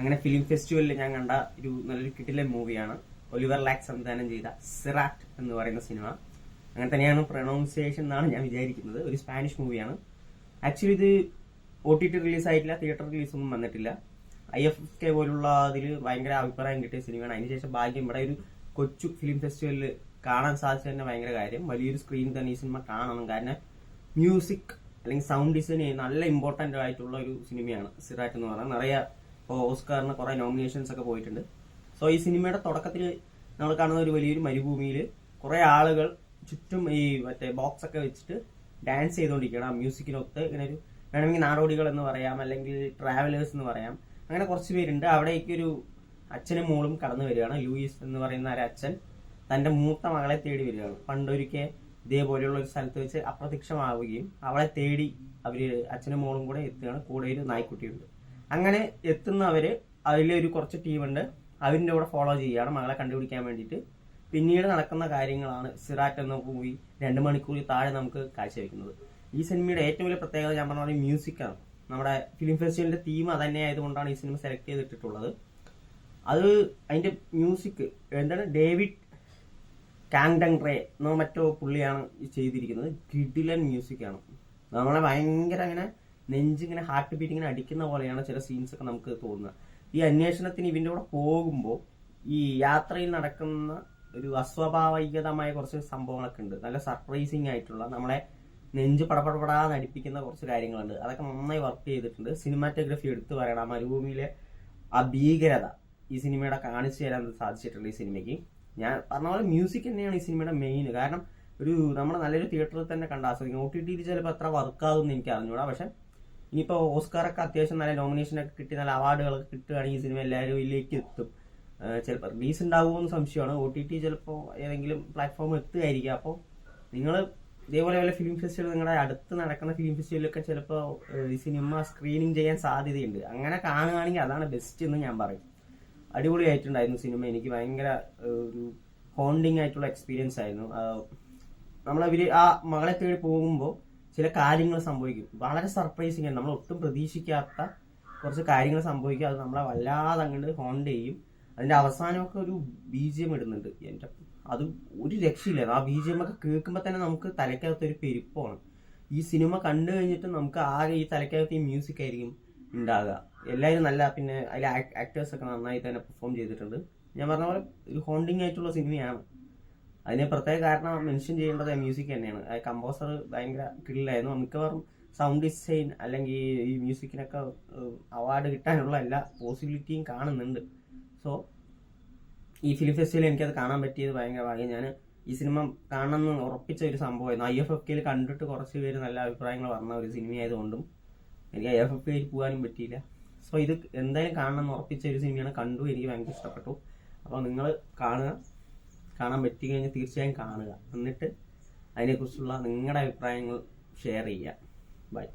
അങ്ങനെ ഫിലിം ഫെസ്റ്റിവലിൽ ഞാൻ കണ്ട ഒരു നല്ലൊരു കിട്ടിലെ മൂവിയാണ് ഒലിവർ ലാക്ക് സംവിധാനം ചെയ്ത സിറാറ്റ് എന്ന് പറയുന്ന സിനിമ അങ്ങനെ തന്നെയാണ് പ്രൊണൗൺസിയേഷൻ എന്നാണ് ഞാൻ വിചാരിക്കുന്നത്. ഒരു സ്പാനിഷ് മൂവിയാണ് ആക്ച്വലി ഇത് ഒ ടി ടി റിലീസ് ആയിട്ടില്ല തിയേറ്റർ റിലീസ് ഒന്നും വന്നിട്ടില്ല. ഐ എഫ് എഫ് കെ പോലുള്ള അതിൽ ഭയങ്കര അഭിപ്രായം കിട്ടിയ സിനിമയാണ് അതിനുശേഷം ഭാഗ്യം ഇവിടെ ഒരു കൊച്ചു ഫിലിം ഫെസ്റ്റിവലിൽ കാണാൻ സാധിച്ചത് തന്നെ ഭയങ്കര കാര്യം. വലിയൊരു സ്ക്രീൻ തന്നെ ഈ സിനിമ കാണണം. കാരണം മ്യൂസിക് അല്ലെങ്കിൽ സൗണ്ട് ഡിസൈൻ നല്ല ഇമ്പോർട്ടന്റ് ആയിട്ടുള്ള ഒരു സിനിമയാണ് സിറാറ്റ് എന്ന് പറയുന്നത്. നിറയെ ഇപ്പോൾ ഓസ്കാറിന് കുറെ നോമിനേഷൻസ് ഒക്കെ പോയിട്ടുണ്ട്. സോ ഈ സിനിമയുടെ തുടക്കത്തിൽ നമ്മൾ കാണുന്ന ഒരു വലിയൊരു മരുഭൂമിയിൽ കുറേ ആളുകൾ ചുറ്റും ഈ മറ്റേ ബോക്സ് ഒക്കെ വെച്ചിട്ട് ഡാൻസ് ചെയ്തുകൊണ്ടിരിക്കുകയാണ്. ആ മ്യൂസിക്കിനൊത്ത് ഇങ്ങനെ ഒരു വേണമെങ്കിൽ നാടോടികൾ എന്ന് പറയാം അല്ലെങ്കിൽ ട്രാവലേഴ്സ് എന്ന് പറയാം. അങ്ങനെ കുറച്ച് പേരുണ്ട്. അവിടേക്ക് ഒരു അച്ഛനും മോളും കടന്നു വരികയാണ്. ലൂയിസ് എന്ന് പറയുന്ന ഒരു അച്ഛൻ തന്റെ മൂത്ത മകളെ തേടി വരികയാണ്. പണ്ടൊരിക്കൽ ഇതേപോലെയുള്ള ഒരു സ്ഥലത്ത് വെച്ച് അപ്രത്യക്ഷമാവുകയും അവളെ തേടി അവർ അച്ഛനും മോളും കൂടെ എത്തുകയാണ്. കൂടെ ഒരു നായ്ക്കുട്ടിയുണ്ട്. അങ്ങനെ എത്തുന്നവര് അതിലെ ഒരു കുറച്ച് ടീമുണ്ട്. അവരിന്റെ കൂടെ ഫോളോ ചെയ്യുകയാണ് മകളെ കണ്ടുപിടിക്കാൻ വേണ്ടിയിട്ട്. പിന്നീട് നടക്കുന്ന കാര്യങ്ങളാണ് സിറാറ്റ് എന്ന മൂവി രണ്ട് മണിക്കൂറിൽ താഴെ നമുക്ക് കാഴ്ചവെക്കുന്നത്. ഈ സിനിമയുടെ ഏറ്റവും വലിയ പ്രത്യേകത ഞാൻ പറഞ്ഞ മ്യൂസിക്കാണ് നമ്മുടെ ഫിലിം ഫെസ്റ്റിവലിന്റെ തീം അതന്നെ ആയതുകൊണ്ടാണ് ഈ സിനിമ സെലക്ട് ചെയ്തിട്ടുള്ളത് അത് അതിന്റെ മ്യൂസിക് എന്താണ്? ഡേവിഡ് കാങ്ഡങ് റേ എന്നോ മറ്റോ പുള്ളിയാണ് ചെയ്തിരിക്കുന്നത്. കിഡിലൻ മ്യൂസിക്കാണ് നമ്മളെ ഭയങ്കര അങ്ങനെ നെഞ്ചിങ്ങനെ ഹാർട്ട് ബീറ്റ് ഇങ്ങനെ അടിക്കുന്ന പോലെയാണ് ചില സീൻസ് ഒക്കെ നമുക്ക് തോന്നുന്നത്. ഈ അന്വേഷണത്തിന് ഇവന്റെ കൂടെ പോകുമ്പോൾ ഈ യാത്രയിൽ നടക്കുന്ന ഒരു അസ്വാഭാവികതമായ കുറച്ച് സംഭവങ്ങളൊക്കെ ഉണ്ട്. നല്ല സർപ്രൈസിങ് ആയിട്ടുള്ള നമ്മളെ നെഞ്ച് പടപടപടാ നടിപ്പിക്കുന്ന കുറച്ച് കാര്യങ്ങളുണ്ട്. അതൊക്കെ നന്നായി വർക്ക് ചെയ്തിട്ടുണ്ട്. സിനിമാറ്റോഗ്രഫി എടുത്തു പറയണം. മരുഭൂമിയിലെ ആ ഭീകരത ഈ സിനിമയുടെ കാണിച്ചു തരാൻ സാധിച്ചിട്ടുണ്ട് ഈ സിനിമയ്ക്ക് ഞാൻ പറഞ്ഞ പോലെ മ്യൂസിക് തന്നെയാണ് ഈ സിനിമയുടെ മെയിൻ കാരണം ഒരു നമ്മുടെ നല്ലൊരു തിയേറ്ററിൽ തന്നെ കണ്ട് ആസ്വദിക്കും. ഒ ടി ടിയിൽ ചിലപ്പോൾ അത്ര വർക്കാകുമെന്ന് എനിക്ക് അറിഞ്ഞൂടാ. പക്ഷെ ഇനിയിപ്പോൾ ഓസ്കാറൊക്കെ അത്യാവശ്യം നല്ല നോമിനേഷനൊക്കെ കിട്ടി നല്ല അവാർഡുകളൊക്കെ കിട്ടുകയാണെങ്കിൽ ഈ സിനിമ എല്ലാവരും ഇതിലേക്ക് എത്തും. ചിലപ്പോൾ റിലീസ് ഉണ്ടാകുമോ എന്ന് സംശയമാണ്. ഒ ടി ടി ചിലപ്പോൾ ഏതെങ്കിലും പ്ലാറ്റ്ഫോം എത്തുകയായിരിക്കും അപ്പോൾ നിങ്ങൾ ഇതേപോലെ വല്ല ഫിലിം ഫെസ്റ്റിവൽ നിങ്ങളുടെ അടുത്ത് നടക്കുന്ന ഫിലിം ഫെസ്റ്റിവലൊക്കെ ചിലപ്പോൾ ഈ സിനിമ സ്ക്രീനിങ് ചെയ്യാൻ സാധ്യതയുണ്ട്. അങ്ങനെ കാണുകയാണെങ്കിൽ അതാണ് ബെസ്റ്റ് എന്ന് ഞാൻ പറയും. അടിപൊളിയായിട്ടുണ്ടായിരുന്നു സിനിമ എനിക്ക് ഭയങ്കര ഒരു ഹോണ്ടിങ് ആയിട്ടുള്ള എക്സ്പീരിയൻസ് ആയിരുന്നു. നമ്മളവര് ആ മകളെ തേടി പോകുമ്പോൾ ചില കാര്യങ്ങൾ സംഭവിക്കും. വളരെ സർപ്രൈസിങ് ആണ്. നമ്മൾ ഒട്ടും പ്രതീക്ഷിക്കാത്ത കുറച്ച് കാര്യങ്ങൾ സംഭവിക്കും. അത് നമ്മളെ വല്ലാതെ അങ്ങോട്ട് ഹോണ്ട് ചെയ്യും. അതിന്റെ അവസാനമൊക്കെ ഒരു ബി ജി എം ഇടുന്നുണ്ട്. എന്റെ അത് ഒരു രക്ഷയില്ല. ആ ബി ജി എം ഒക്കെ കേൾക്കുമ്പോൾ തന്നെ നമുക്ക് തലയ്ക്കകത്ത് ഒരു പെരുപ്പമാണ് ഈ സിനിമ കണ്ടു കഴിഞ്ഞിട്ട് നമുക്ക് ആകെ ഈ തലയ്ക്കകത്ത് ഈ മ്യൂസിക് ആയിരിക്കും ഉണ്ടാകുക എല്ലാവരും നല്ല പിന്നെ അതിലെ ആക്ടേഴ്സ് ഒക്കെ നന്നായി തന്നെ പെർഫോം ചെയ്തിട്ടുണ്ട്. ഞാൻ പറഞ്ഞ പോലെ ഒരു ഹോണ്ടിങ് ആയിട്ടുള്ള സിനിമയാണ്. അതിന് പ്രത്യേക കാരണം മെൻഷൻ ചെയ്യേണ്ടത് മ്യൂസിക് തന്നെയാണ്. കമ്പോസർ ഭയങ്കര കിടിലായിരുന്നു. മിക്കവാറും സൗണ്ട് ഡിസൈൻ അല്ലെങ്കിൽ ഈ മ്യൂസിക്കിനൊക്കെ അവാർഡ് കിട്ടാനുള്ള എല്ലാ പോസിബിലിറ്റിയും കാണുന്നുണ്ട്. സോ ഈ ഫിലിം ഫെസ്റ്റിവലിൽ എനിക്കത് കാണാൻ പറ്റിയത് ഭയങ്കര ഭാഗ്യം. ഞാൻ ഈ സിനിമ കാണണമെന്ന് ഉറപ്പിച്ച ഒരു സംഭവമായിരുന്നു. ഐ എഫ് എഫ് കെയിൽ കണ്ടിട്ട് കുറച്ച് പേര് നല്ല അഭിപ്രായങ്ങൾ പറഞ്ഞ ഒരു സിനിമയായതുകൊണ്ടും എനിക്ക് ഐ എഫ് എഫ് കെയിൽ പോകാനും പറ്റിയില്ല. സോ ഇത് എന്തായാലും കാണണം എന്ന് ഉറപ്പിച്ച ഒരു സിനിമയാണ് കണ്ടു. എനിക്ക് ഭയങ്കര ഇഷ്ടപ്പെട്ടു. അപ്പോൾ നിങ്ങൾ കാണുക. കാണാൻ പറ്റി കഴിഞ്ഞാൽ തീർച്ചയായും കാണുക. എന്നിട്ട് അതിനെക്കുറിച്ചുള്ള നിങ്ങളുടെ അഭിപ്രായങ്ങൾ ഷെയർ ചെയ്യുക. ബൈ